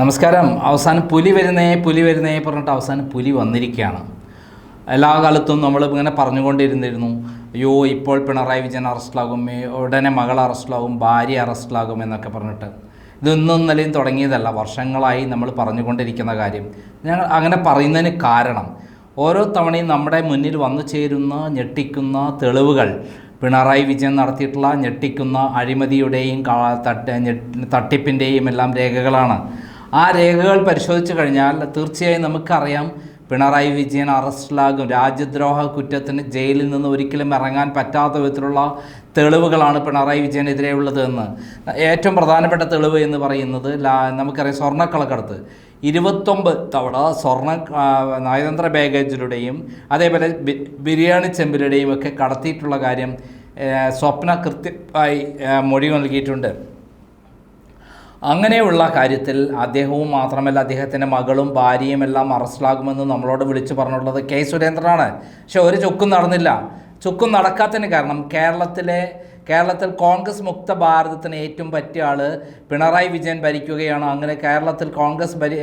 നമസ്കാരം. അവസാനം പുലി വരുന്നേ പുലി വരുന്നേ പറഞ്ഞിട്ട് അവസാനം പുലി വന്നിരിക്കുകയാണ്. എല്ലാ കാലത്തും നമ്മൾ ഇങ്ങനെ പറഞ്ഞുകൊണ്ടിരുന്നിരുന്നു. അയ്യോ ഇപ്പോൾ പിണറായി വിജയൻ അറസ്റ്റിലാകും ഉടനെ മകൾ അറസ്റ്റിലാകും ഭാര്യ അറസ്റ്റിലാകും എന്നൊക്കെ പറഞ്ഞിട്ട്. ഇതൊന്നും ഇന്നലെയും തുടങ്ങിയതല്ല. വർഷങ്ങളായി നമ്മൾ പറഞ്ഞുകൊണ്ടിരിക്കുന്ന കാര്യം. ഞങ്ങൾ അങ്ങനെ പറയുന്നതിന് കാരണം ഓരോ തവണയും നമ്മുടെ മുന്നിൽ വന്നു ചേരുന്ന ഞെട്ടിക്കുന്ന തെളിവുകൾ പിണറായി വിജയൻ നടത്തിയിട്ടുള്ള ഞെട്ടിക്കുന്ന അഴിമതിയുടെയും തട്ടിപ്പിന്റെയും എല്ലാം രേഖകളാണ്. ആ രേഖകൾ പരിശോധിച്ച് കഴിഞ്ഞാൽ തീർച്ചയായും നമുക്കറിയാം പിണറായി വിജയൻ അറസ്റ്റിലാകും. രാജ്യദ്രോഹ കുറ്റത്തിന് ജയിലിൽ നിന്ന് ഒരിക്കലും ഇറങ്ങാൻ പറ്റാത്ത വിധത്തിലുള്ള തെളിവുകളാണ് പിണറായി വിജയനെതിരെ ഉള്ളത് എന്ന്. ഏറ്റവും പ്രധാനപ്പെട്ട തെളിവ് എന്ന് പറയുന്നത് നമുക്കറിയാം സ്വർണക്കളക്കടത്ത്. ഇരുപത്തൊമ്പത് തവണ സ്വർണ നയതന്ത്ര ബാഗേജിലൂടെയും അതേപോലെ ബിരിയാണി ചെമ്പിലൂടെയും ഒക്കെ കടത്തിയിട്ടുള്ള കാര്യം സ്വപ്ന കൃത്യമായി മൊഴി നൽകിയിട്ടുണ്ട്. അങ്ങനെയുള്ള കാര്യത്തിൽ അദ്ദേഹവും മാത്രമല്ല അദ്ദേഹത്തിന്റെ മകളും ഭാര്യയും എല്ലാം അറസ്റ്റിലാകുമെന്ന് നമ്മളോട് വിളിച്ചു പറഞ്ഞിട്ടുള്ളത് കെ സുരേന്ദ്രനാണ്. പക്ഷെ ഒരു ചുക്കും നടന്നില്ല. ചുക്കും നടക്കാത്തതിന് കാരണം കേരളത്തിലെ കേരളത്തിൽ കോൺഗ്രസ് മുക്ത ഭാരതത്തിന് ഏറ്റവും പറ്റിയ ആൾ പിണറായി വിജയൻ ഭരിക്കുകയാണ്. അങ്ങനെ കേരളത്തിൽ കോൺഗ്രസ് ഭരി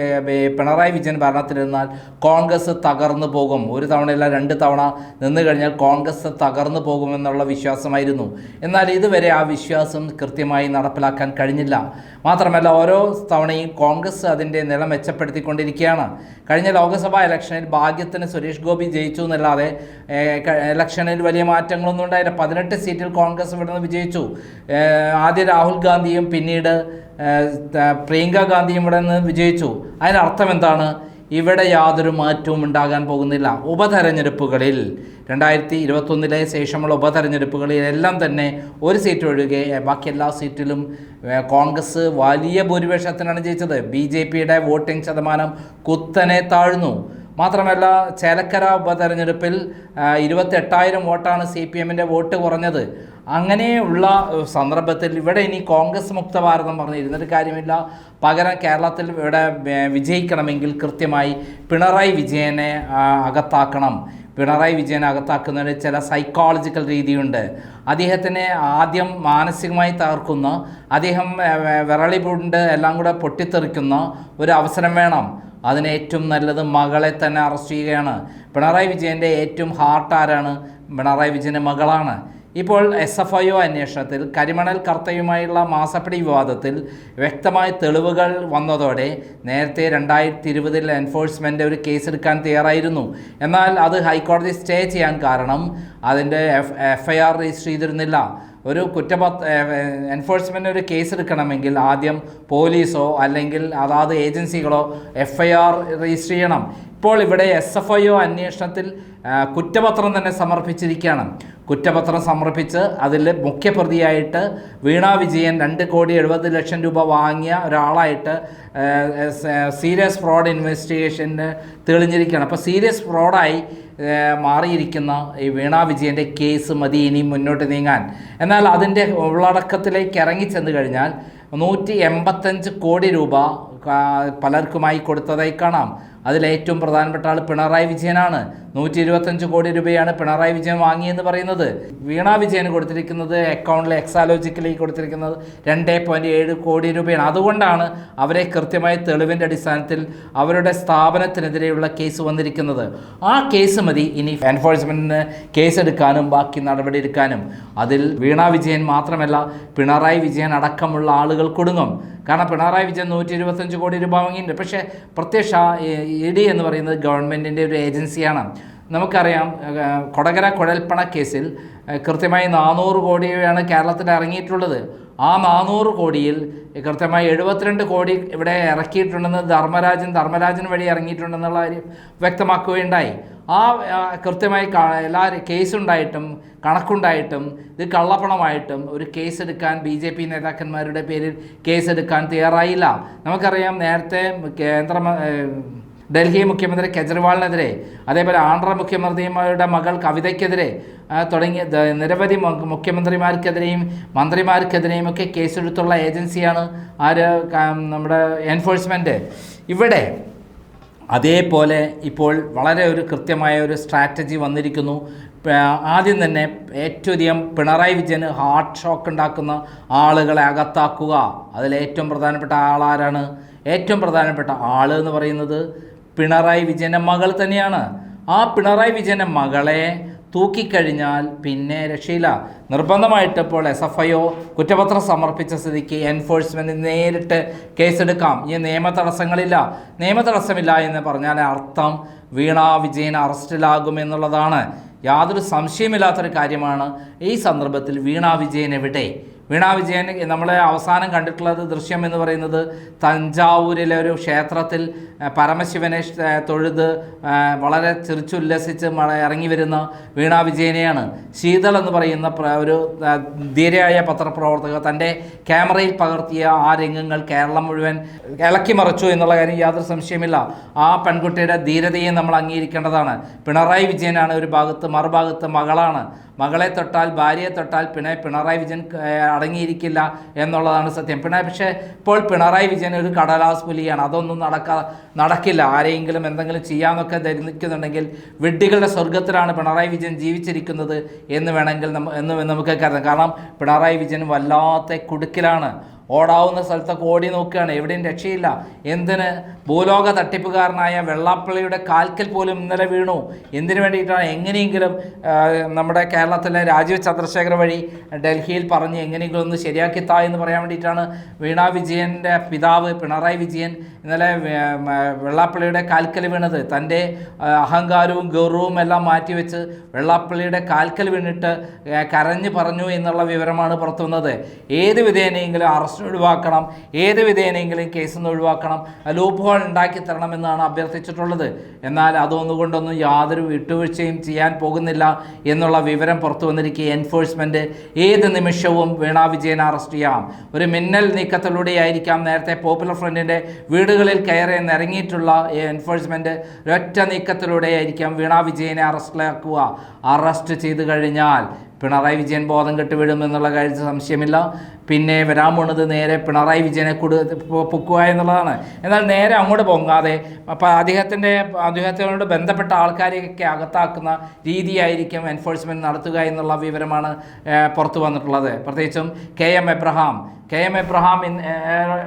പിണറായി വിജയൻ ഭരണത്തിലിരുന്നാൽ കോൺഗ്രസ് തകർന്നു പോകും. ഒരു തവണയല്ല രണ്ട് തവണ നിന്ന് കഴിഞ്ഞാൽ കോൺഗ്രസ് തകർന്നു പോകുമെന്നുള്ള വിശ്വാസമായിരുന്നു. എന്നാൽ ഇതുവരെ ആ വിശ്വാസം കൃത്യമായി നടപ്പിലാക്കാൻ കഴിഞ്ഞില്ല. മാത്രമല്ല ഓരോ തവണയും കോൺഗ്രസ് അതിന്റെ നില മെച്ചപ്പെടുത്തിക്കൊണ്ടിരിക്കുകയാണ്. കഴിഞ്ഞ ലോക്സഭാ ഇലക്ഷനിൽ ഭാഗ്യത്തിന് സുരേഷ് ഗോപി ജയിച്ചു എന്നല്ലാതെ ഇലക്ഷനിൽ വലിയ മാറ്റങ്ങളൊന്നും ഉണ്ടായില്ല. പതിനെട്ട് സീറ്റിൽ കോൺഗ്രസ് ഇവിടെ നിന്ന് വിജയിച്ചു ആദ്യം രാഹുൽ ഗാന്ധിയും പിന്നീട് പ്രിയങ്ക ഗാന്ധിയും ഇവിടെ നിന്ന് വിജയിച്ചു. അതിനർത്ഥം എന്താണ്? ഇവിടെ യാതൊരു മാറ്റവും ഉണ്ടാകാൻ പോകുന്നില്ല. ഉപതെരഞ്ഞെടുപ്പുകളിൽ രണ്ടായിരത്തി ഇരുപത്തൊന്നിലെ ശേഷമുള്ള ഉപതെരഞ്ഞെടുപ്പുകളിൽ എല്ലാം തന്നെ ഒരു സീറ്റ് ഒഴികെ ബാക്കി എല്ലാ സീറ്റിലും കോൺഗ്രസ് വലിയ ഭൂരിപക്ഷത്തിനാണ് ജയിച്ചത്. ബി ജെ പിയുടെ വോട്ടിംഗ് ശതമാനം കുത്തനെ താഴ്ന്നു. മാത്രമല്ല ചേലക്കര ഉപതെരഞ്ഞെടുപ്പിൽ ഇരുപത്തെട്ടായിരം വോട്ടാണ് സി പി എമ്മിന്റെ വോട്ട് കുറഞ്ഞത്. അങ്ങനെയുള്ള സന്ദർഭത്തിൽ ഇവിടെ ഇനി കോൺഗ്രസ് മുക്ത ഭാരതം പറഞ്ഞിരുന്നിട്ട് കാര്യമില്ല. പകരം കേരളത്തിൽ ഇവിടെ വിജയിക്കണമെങ്കിൽ കൃത്യമായി പിണറായി വിജയനെ അകത്താക്കണം. പിണറായി വിജയനെ അകത്താക്കുന്നതിന് ചില സൈക്കോളജിക്കൽ രീതിയുണ്ട്. അദ്ദേഹത്തിനെ ആദ്യം മാനസികമായി തകർക്കുന്ന അദ്ദേഹം വിരളി പൂണ്ട് എല്ലാം കൂടെ പൊട്ടിത്തെറിക്കുന്ന ഒരു അവസരം വേണം. അതിന് ഏറ്റവും നല്ലത് മകളെ തന്നെ അറസ്റ്റ് ചെയ്യുകയാണ്. പിണറായി വിജയന്റെ ഏറ്റവും ഹാർട്ട് ആരാണ്? പിണറായി വിജയന്റെ മകളാണ്. ഇപ്പോൾ എസ് എഫ് ഐ ഒ അന്വേഷണത്തിൽ കരിമണൽ കർത്തയുമായുള്ള മാസപ്പടി വിവാദത്തിൽ വ്യക്തമായ തെളിവുകൾ വന്നതോടെ നേരത്തെ രണ്ടായിരത്തി ഇരുപതിൽ എൻഫോഴ്സ്മെന്റ് ഒരു കേസെടുക്കാൻ തയ്യാറായിരുന്നു. എന്നാൽ അത് ഹൈക്കോടതി സ്റ്റേ ചെയ്യാൻ കാരണം അതിന്റെ F F I R register ചെയ്തിരുന്നില്ല. ഒരു കുറ്റപത്ര എൻഫോഴ്സ്മെന്റ് ഒരു കേസ് എടുക്കണമെങ്കിൽ ആദ്യം പോലീസോ അല്ലെങ്കിൽ അതാത് ഏജൻസികളോ എഫ് ഐ ആർ രജിസ്റ്റർ ചെയ്യണം. ഇപ്പോൾ ഇവിടെ എസ് എഫ് ഐ ഒ അന്വേഷണത്തിൽ കുറ്റപത്രം തന്നെ സമർപ്പിച്ചിരിക്കുകയാണ്. കുറ്റപത്രം സമർപ്പിച്ച് അതിൽ മുഖ്യപ്രതിയായിട്ട് വീണ വിജയൻ രണ്ട് കോടി എഴുപത് ലക്ഷം രൂപ വാങ്ങിയ ഒരാളായിട്ട് സീരിയസ് ഫ്രോഡ് ഇൻവെസ്റ്റിഗേഷന് തെളിഞ്ഞിരിക്കുകയാണ്. അപ്പോൾ സീരിയസ് ഫ്രോഡായി മാറിയിരിക്കുന്ന ഈ വീണ വിജയന്റെ കേസ് മതി ഇനി മുന്നോട്ട് നീങ്ങാൻ. എന്നാൽ അതിന്റെ ഉള്ളടക്കത്തിലേക്ക് ഇറങ്ങിച്ചെന്ന് കഴിഞ്ഞാൽ നൂറ്റി എൺപത്തഞ്ച് കോടി രൂപ പലർക്കുമായി കൊടുത്തതായി കാണാം. അതിലേറ്റവും പ്രധാനപ്പെട്ട ആൾ പിണറായി വിജയനാണ്. നൂറ്റി ഇരുപത്തഞ്ച് കോടി രൂപയാണ് പിണറായി വിജയൻ വാങ്ങിയെന്ന് പറയുന്നത്. വീണ വിജയന് കൊടുത്തിരിക്കുന്നത് അക്കൗണ്ടിൽ എക്സാലോജിക്കലി കൊടുത്തിരിക്കുന്നത് രണ്ട് പോയിന്റ് ഏഴ് കോടി രൂപയാണ്. അതുകൊണ്ടാണ് അവരെ കൃത്യമായ തെളിവിന്റെ അടിസ്ഥാനത്തിൽ അവരുടെ സ്ഥാപനത്തിനെതിരെയുള്ള കേസ് വന്നിരിക്കുന്നത്. ആ കേസ് മതി ഇനി എൻഫോഴ്സ്മെന്റിന് കേസെടുക്കാനും ബാക്കി നടപടി എടുക്കാനും. അതിൽ വീണ വിജയൻ മാത്രമല്ല പിണറായി വിജയൻ അടക്കമുള്ള ആളുകൾ കൊടുങ്ങും. കാരണം പിണറായി വിജയൻ നൂറ്റി ഇരുപത്തഞ്ച് കോടി രൂപ വാങ്ങിയിട്ടുണ്ട്. പക്ഷേ പ്രത്യക്ഷ ഇ ഡി എന്ന് പറയുന്നത് ഗവൺമെന്റിന്റെ ഒരു ഏജൻസിയാണ്. നമുക്കറിയാം കൊടകര കുഴൽപ്പണ കേസിൽ കൃത്യമായി നാനൂറ് കോടിയാണ് കേരളത്തിൽ ഇറങ്ങിയിട്ടുള്ളത്. ആ നാനൂറ് കോടിയിൽ കൃത്യമായി എഴുപത്തിരണ്ട് കോടി ഇവിടെ ഇറക്കിയിട്ടുണ്ടെന്ന് ധർമ്മരാജൻ ധർമ്മരാജൻ വഴി ഇറങ്ങിയിട്ടുണ്ടെന്നുള്ള കാര്യം വ്യക്തമാക്കുകയുണ്ടായി. ആ കൃത്യമായി എല്ലാ കേസുണ്ടായിട്ടും കണക്കുണ്ടായിട്ടും ഇത് കള്ളപ്പണമായിട്ടും ഒരു കേസെടുക്കാൻ ബി ജെ പി നേതാക്കന്മാരുടെ പേരിൽ കേസെടുക്കാൻ തയ്യാറായില്ല. നമുക്കറിയാം നേരത്തെ കേന്ദ്ര ഡൽഹി മുഖ്യമന്ത്രി കെജ്രിവാളിനെതിരെ അതേപോലെ ആന്ധ്ര മുഖ്യമന്ത്രിയുടെ മകൾ കവിതയ്ക്കെതിരെ തുടങ്ങിയ നിരവധി മുഖ്യമന്ത്രിമാർക്കെതിരെയും മന്ത്രിമാർക്കെതിരെയും ഒക്കെ കേസെടുത്തുള്ള ഏജൻസിയാണ് ആര് നമ്മുടെ എൻഫോഴ്സ്മെന്റ് ഇവിടെ അതേപോലെ ഇപ്പോൾ വളരെ ഒരു കൃത്യമായ ഒരു സ്ട്രാറ്റജി വന്നിരിക്കുന്നു. ആദ്യം തന്നെ ഏറ്റവും അധികം പിണറായി വിജയന് ഹാർട്ട് ഷോക്ക് ഉണ്ടാക്കുന്ന ആളുകളെ അകത്താക്കുക. അതിൽ ഏറ്റവും പ്രധാനപ്പെട്ട ആളാരാണ്? ഏറ്റവും പ്രധാനപ്പെട്ട ആൾ എന്ന് പറയുന്നത് പിണറായി വിജയന്റെ മകൾ തന്നെയാണ്. ആ പിണറായി വിജയന്റെ മകളെ തൂക്കിക്കഴിഞ്ഞാൽ പിന്നെ രക്ഷയില്ല. നിർബന്ധമായിട്ടപ്പോൾ എസ് എഫ് ഐ ഒ കുറ്റപത്രം സമർപ്പിച്ച സ്ഥിതിക്ക് എൻഫോഴ്സ്മെന്റ് നേരിട്ട് കേസെടുക്കാം. ഈ നിയമ തടസ്സങ്ങളില്ല നിയമ തടസ്സമില്ല എന്ന് പറഞ്ഞാൽ അർത്ഥം വീണ വിജയൻ അറസ്റ്റിലാകുമെന്നുള്ളതാണ് യാതൊരു സംശയമില്ലാത്തൊരു കാര്യമാണ് ഈ സന്ദർഭത്തിൽ വീണ വിജയൻ എവിടെ? വീണ വിജയൻ നമ്മളെ അവസാനം കണ്ടിട്ടുള്ളത് ദൃശ്യം എന്ന് പറയുന്നത് തഞ്ചാവൂരിലെ ഒരു ക്ഷേത്രത്തിൽ പരമശിവനെ തൊഴുത് വളരെ ചിരിച്ചുല്ലസിച്ച് ഇറങ്ങി വരുന്ന വീണാ വിജയനെയാണ്. ശീതൾ എന്ന് പറയുന്ന ഒരു ധീരയായ പത്രപ്രവർത്തക തന്റെ ക്യാമറയിൽ പകർത്തിയ ആ രംഗങ്ങൾ കേരളം മുഴുവൻ ഇളക്കി മറിച്ചു എന്നുള്ള കാര്യം യാതൊരു സംശയമില്ല ആ പെൺകുട്ടിയുടെ ധീരതയെ നമ്മൾ അംഗീകരിക്കേണ്ടതാണ്. പിണറായി വിജയനാണ് ഒരു ഭാഗത്ത് മറുഭാഗത്ത് മകളാണ്. മകളെ തൊട്ടാൽ ഭാര്യയെ തൊട്ടാൽ പിന്നെ പിണറായി വിജയൻ അടങ്ങിയിരിക്കില്ല എന്നുള്ളതാണ് സത്യം. പിന്നെ പക്ഷേ ഇപ്പോൾ പിണറായി വിജയൻ ഒരു കടലാസ് പുലിയാണ്. അതൊന്നും നടക്ക നടക്കില്ല. ആരെയെങ്കിലും എന്തെങ്കിലും ചെയ്യാമെന്നൊക്കെ ധരിക്കുന്നുണ്ടെങ്കിൽ വിഡ്ഢികളുടെ സ്വർഗത്തിലാണ് പിണറായി വിജയൻ ജീവിച്ചിരിക്കുന്നത് എന്ന് വേണമെങ്കിൽ എന്ന് നമുക്ക് കരുതാം. കാരണം പിണറായി വിജയൻ വല്ലാത്ത കുടുക്കിലാണ്. ഓടാവുന്ന സ്ഥലത്തൊക്കെ ഓടി നോക്കുകയാണ്. എവിടെയും രക്ഷയില്ല. എന്തിന്? ഭൂലോക തട്ടിപ്പുകാരനായ വെള്ളാപ്പള്ളിയുടെ കാൽക്കൽ പോലും ഇന്നലെ വീണു. എന്തിനു വേണ്ടിയിട്ടാണ്? എങ്ങനെയെങ്കിലും നമ്മുടെ കേരളത്തിലെ രാജീവ് ചന്ദ്രശേഖർ വഴി ഡൽഹിയിൽ പറഞ്ഞ് എങ്ങനെയെങ്കിലും ഒന്ന് ശരിയാക്കി താ എന്ന് പറയാൻ വേണ്ടിയിട്ടാണ് വീണ വിജയന്റെ പിതാവ് പിണറായി വിജയൻ ഇന്നലെ വെള്ളാപ്പള്ളിയുടെ കാൽക്കൽ വീണത്. തന്റെ അഹങ്കാരവും ഗൗരവവും എല്ലാം മാറ്റിവെച്ച് വെള്ളാപ്പള്ളിയുടെ കാൽക്കൽ വീണിട്ട് കരഞ്ഞു പറഞ്ഞു എന്നുള്ള വിവരമാണ് പുറത്തുവന്നത്. ഏത് വിധേനയെങ്കിലും അറസ്റ്റ് ഒഴിവാക്കണം. ഏത് വിധേനയെങ്കിലും കേസിൽ നിന്ന് ഒഴിവാക്കണം. ലൂപ്പ് ഉണ്ടാക്കി തരണമെന്നാണ് അഭ്യർത്ഥിച്ചിട്ടുള്ളത്. എന്നാൽ അതൊന്നുകൊണ്ടൊന്നും യാതൊരു വിട്ടുവീഴ്ചയും ചെയ്യാൻ പോകുന്നില്ല എന്നുള്ള വിവരം പുറത്തു വന്നിരിക്കുക എൻഫോഴ്സ്മെന്റ് ഏത് നിമിഷവും വീണ വിജയനെ അറസ്റ്റ് ചെയ്യാം. ഒരു മിന്നൽ നീക്കത്തിലൂടെയായിരിക്കാം നേരത്തെ പോപ്പുലർ ഫ്രണ്ടിന്റെ വീടുകളിൽ കയറി നിറങ്ങിയിട്ടുള്ള എൻഫോഴ്സ്മെന്റ് ഒറ്റ നീക്കത്തിലൂടെയായിരിക്കാം വീണ വിജയനെ അറസ്റ്റിലാക്കുക അറസ്റ്റ് ചെയ്തു കഴിഞ്ഞാൽ പിണറായി വിജയൻ ബോധം കെട്ട് വീഴും എന്നുള്ള കാര്യത്തിൽ സംശയമില്ല. പിന്നെ വരാൻ പോണത് നേരെ പിണറായി വിജയനെ കൊടു പൊക്കുക എന്നുള്ളതാണ്. എന്നാൽ നേരെ അങ്ങോട്ട് പൊങ്ങാതെ അപ്പോൾ അദ്ദേഹത്തിന്റെ അദ്ദേഹത്തിനോട് ബന്ധപ്പെട്ട ആൾക്കാരെയൊക്കെ അകത്താക്കുന്ന രീതിയായിരിക്കും എൻഫോഴ്സ്മെന്റ് നടത്തുക എന്നുള്ള വിവരമാണ് പുറത്തു വന്നിട്ടുള്ളത്. പ്രത്യേകിച്ചും K M Abraham K M Abraham ഇന്ന്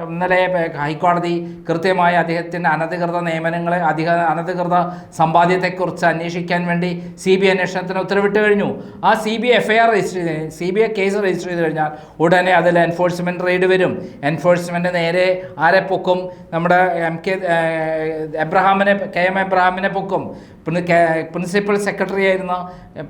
ഇന്നലെ ഹൈക്കോടതി കൃത്യമായി അദ്ദേഹത്തിന്റെ അനധികൃത നിയമനങ്ങളെ അധിക അനധികൃത സമ്പാദ്യത്തെക്കുറിച്ച് അന്വേഷിക്കാൻ വേണ്ടി സി ബി അന്വേഷണത്തിന് ഉത്തരവിട്ട് കഴിഞ്ഞു. ആ C B F I R register ചെയ്ത് C B I case register ചെയ്ത് കഴിഞ്ഞാൽ ഉടനെ അതിൽ എൻഫോഴ്സ്മെന്റ് റെയ്ഡ് വരും. എൻഫോഴ്സ്മെന്റ് നേരെ ആരെ പൊക്കും? നമ്മുടെ എം കെ എബ്രഹാമിനെ കെ എം എബ്രഹാമിനെ പൊക്കും. പിന്നെ പ്രിൻസിപ്പൽ സെക്രട്ടറി ആയിരുന്ന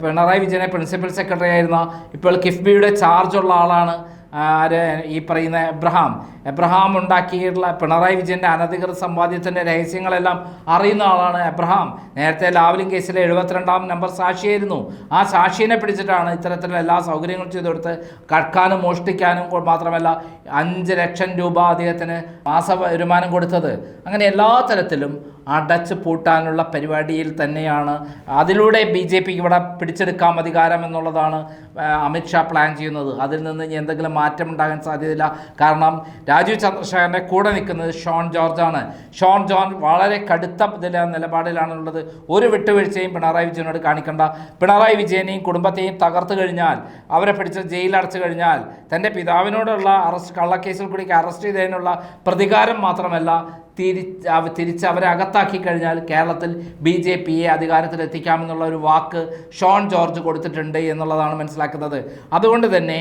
പിണറായി വിജയനെ പ്രിൻസിപ്പൽ സെക്രട്ടറി ആയിരുന്ന ഇപ്പോൾ കിഫ്ബിയുടെ ചാർജുള്ള ആളാണ്. ആര് ഈ പറയുന്ന എബ്രഹാം? എബ്രഹാം ഉണ്ടാക്കിയിട്ടുള്ള പിണറായി വിജയന്റെ അനധികൃത സമ്പാദ്യത്തിന്റെ രഹസ്യങ്ങളെല്ലാം അറിയുന്ന ആളാണ് എബ്രഹാം. നേരത്തെ ലാവലിംഗ് കേസിലെ എഴുപത്തിരണ്ടാം നമ്പർ സാക്ഷിയായിരുന്നു. ആ സാക്ഷിയെ പിടിച്ചിട്ടാണ് ഇത്തരത്തിലുള്ള എല്ലാ സൗകര്യങ്ങളും ചെയ്തു കൊടുത്ത് കടക്കാനും മോഷ്ടിക്കാനും മാത്രമല്ല അഞ്ച് ലക്ഷം രൂപ അദ്ദേഹത്തിന് മാസ വരുമാനം കൊടുത്തത്. അങ്ങനെ എല്ലാ തരത്തിലും അടച്ചു പൂട്ടാനുള്ള പരിപാടിയിൽ തന്നെയാണ്. അതിലൂടെ ബി ജെ പിക്ക് ഇവിടെ പിടിച്ചെടുക്കാം അധികാരം എന്നുള്ളതാണ് അമിത്ഷാ പ്ലാൻ ചെയ്യുന്നത്. അതിൽ നിന്ന് ഇനി എന്തെങ്കിലും മാറ്റം ഉണ്ടാകാൻ സാധ്യതയില്ല. കാരണം രാജീവ് ചന്ദ്രശേഖരന്റെ കൂടെ നിൽക്കുന്നത് ഷോൺ ജോർജാണ്. ഷോൺ ജോർജ് വളരെ കടുത്ത ഇതിലെ നിലപാടിലാണുള്ളത്. ഒരു വിട്ടുവീഴ്ചയും പിണറായി വിജയനോട് കാണിക്കേണ്ട. പിണറായി വിജയനെയും കുടുംബത്തെയും തകർത്തു കഴിഞ്ഞാൽ അവരെ പിടിച്ച് ജയിലടച്ചു കഴിഞ്ഞാൽ തന്റെ പിതാവിനോടുള്ള അറസ്റ്റ് കള്ളക്കേസിൽ കൂടി അറസ്റ്റ് ചെയ്തതിനുള്ള പ്രതികാരം മാത്രമല്ല തിരിച്ച് അവ തിരിച്ച് അവരെ അകത്താക്കി കഴിഞ്ഞാൽ കേരളത്തിൽ ബി ജെ പിയെ അധികാരത്തിലെത്തിക്കാമെന്നുള്ള ഒരു വാക്ക് ഷോൺ ജോർജ് കൊടുത്തിട്ടുണ്ട് എന്നുള്ളതാണ് മനസ്സിലാക്കുന്നത്. അതുകൊണ്ട് തന്നെ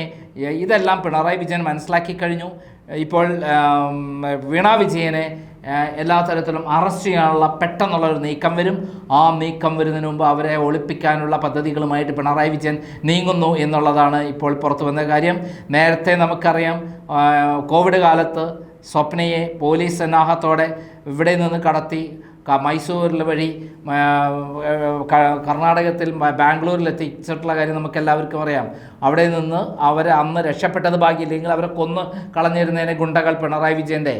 ഇതെല്ലാം പിണറായി വിജയൻ മനസ്സിലാക്കി കഴിഞ്ഞു. ഇപ്പോൾ വീണ വിജയനെ എല്ലാ തരത്തിലും അറസ്റ്റ് ചെയ്യാനുള്ള പെട്ടെന്നുള്ള ഒരു നീക്കം വരും. ആ നീക്കം വരുന്നതിന് മുമ്പ് അവരെ ഒളിപ്പിക്കാനുള്ള പദ്ധതികളുമായിട്ട് പിണറായി വിജയൻ നീങ്ങുന്നു എന്നുള്ളതാണ് ഇപ്പോൾ പുറത്തു വന്ന കാര്യം. നേരത്തെ നമുക്കറിയാം കോവിഡ് കാലത്ത് സ്വപ്നയെ പോലീസ് സന്നാഹത്തോടെ ഇവിടെ നിന്ന് കടത്തി മൈസൂരിൽ വഴി കർണാടകത്തിൽ ബാംഗ്ലൂരിൽ എത്തിച്ചിട്ടുള്ള കാര്യം നമുക്ക് എല്ലാവർക്കും അറിയാം. അവിടെ നിന്ന് അവർ അന്ന് രക്ഷപ്പെട്ടത് ഭാഗ്യമില്ലെങ്കിൽ അവരെ കൊന്ന് കളഞ്ഞിരുന്നതിനെ ഗുണ്ടകൾ പിണറായി വിജയന്റെ.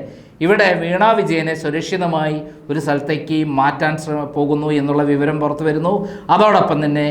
ഇവിടെ വീണ വിജയനെ സുരക്ഷിതമായി ഒരു സ്ഥലത്തേക്ക് മാറ്റാൻ പോകുന്നു എന്നുള്ള വിവരം പുറത്തു വരുന്നു. അതോടൊപ്പം തന്നെ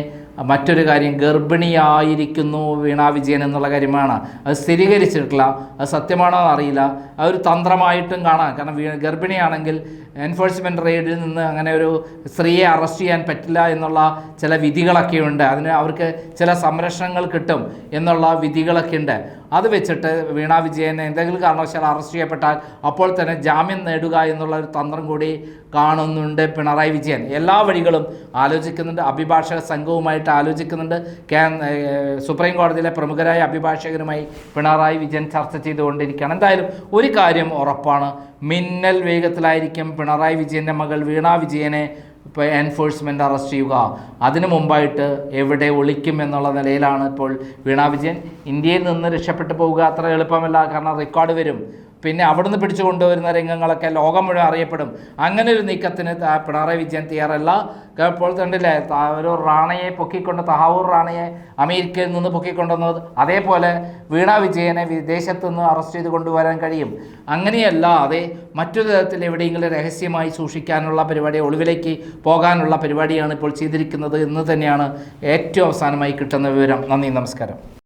മറ്റൊരു കാര്യം ഗർഭിണിയായിരിക്കുന്നു വീണാ വിജയൻ എന്നുള്ള കാര്യമാണ്. അത് സ്ഥിരീകരിച്ചിട്ടില്ല അത് സത്യമാണോ അറിയില്ല. അത് ഒരു തന്ത്രമായിട്ടും കാണാം. കാരണം ഗർഭിണിയാണെങ്കിൽ എൻഫോഴ്സ്മെന്റ് റെയ്ഡിൽ നിന്ന് അങ്ങനെ ഒരു സ്ത്രീയെ അറസ്റ്റ് ചെയ്യാൻ പറ്റില്ല എന്നുള്ള ചില വിധികളൊക്കെ ഉണ്ട് അതിന് അവർക്ക് ചില സംരക്ഷണങ്ങൾ കിട്ടും എന്നുള്ള വിധികളൊക്കെ ഉണ്ട് അത് വെച്ചിട്ട് വീണ വിജയനെ എന്തെങ്കിലും കാരണവശാൽ അറസ്റ്റ് ചെയ്യപ്പെട്ടാൽ അപ്പോൾ തന്നെ ജാമ്യം നേടുക എന്നുള്ള ഒരു തന്ത്രം കൂടി കാണുന്നുണ്ട് പിണറായി വിജയൻ. എല്ലാ വഴികളും ആലോചിക്കുന്നുണ്ട്. അഭിഭാഷക സംഘവുമായിട്ട് ആലോചിക്കുന്നുണ്ട്. സുപ്രീം കോടതിയിലെ പ്രമുഖരായ അഭിഭാഷകരുമായി പിണറായി വിജയൻ ചർച്ച ചെയ്തുകൊണ്ടിരിക്കുകയാണ്. എന്തായാലും ഒരു കാര്യം ഉറപ്പാണ്. മിന്നൽ വേഗത്തിലായിരിക്കും പിണറായി വിജയന്റെ മകൾ വീണ വിജയനെ ഇപ്പോൾ എൻഫോഴ്സ്മെന്റ് അറസ്റ്റ് ചെയ്യുക. അതിനു മുമ്പായിട്ട് എവിടെ ഒളിക്കും എന്നുള്ള നിലയിലാണ് ഇപ്പോൾ വീണ വിജയൻ. ഇന്ത്യയിൽ നിന്ന് രക്ഷപ്പെട്ടു പോവുക അത്ര എളുപ്പമല്ല. കാരണം റെക്കോർഡ് വരും. പിന്നെ അവിടുന്ന് പിടിച്ചു കൊണ്ടുവരുന്ന രംഗങ്ങളൊക്കെ ലോകം മുഴുവൻ അറിയപ്പെടും. അങ്ങനെ ഒരു നീക്കത്തിന് പിണറായി വിജയൻ തയ്യാറല്ല. ഇപ്പോൾ കണ്ടില്ലേ? ഒരു റാണയെ പൊക്കിക്കൊണ്ട് തഹാവൂർ റാണയെ അമേരിക്കയിൽ നിന്ന് പൊക്കിക്കൊണ്ടുവന്നത്. അതേപോലെ വീണ വിജയനെ വിദേശത്തു നിന്ന് അറസ്റ്റ് ചെയ്ത് കൊണ്ടുവരാൻ കഴിയും. അങ്ങനെയല്ലാതെ മറ്റൊരു തരത്തിൽ എവിടെയെങ്കിലും രഹസ്യമായി സൂക്ഷിക്കാനുള്ള പരിപാടി ഒളിവിലേക്ക് പോകാനുള്ള പരിപാടിയാണ് ഇപ്പോൾ ചെയ്തിരിക്കുന്നത് എന്ന് തന്നെയാണ് ഏറ്റവും അവസാനമായി കിട്ടുന്ന വിവരം. നന്ദി നമസ്കാരം.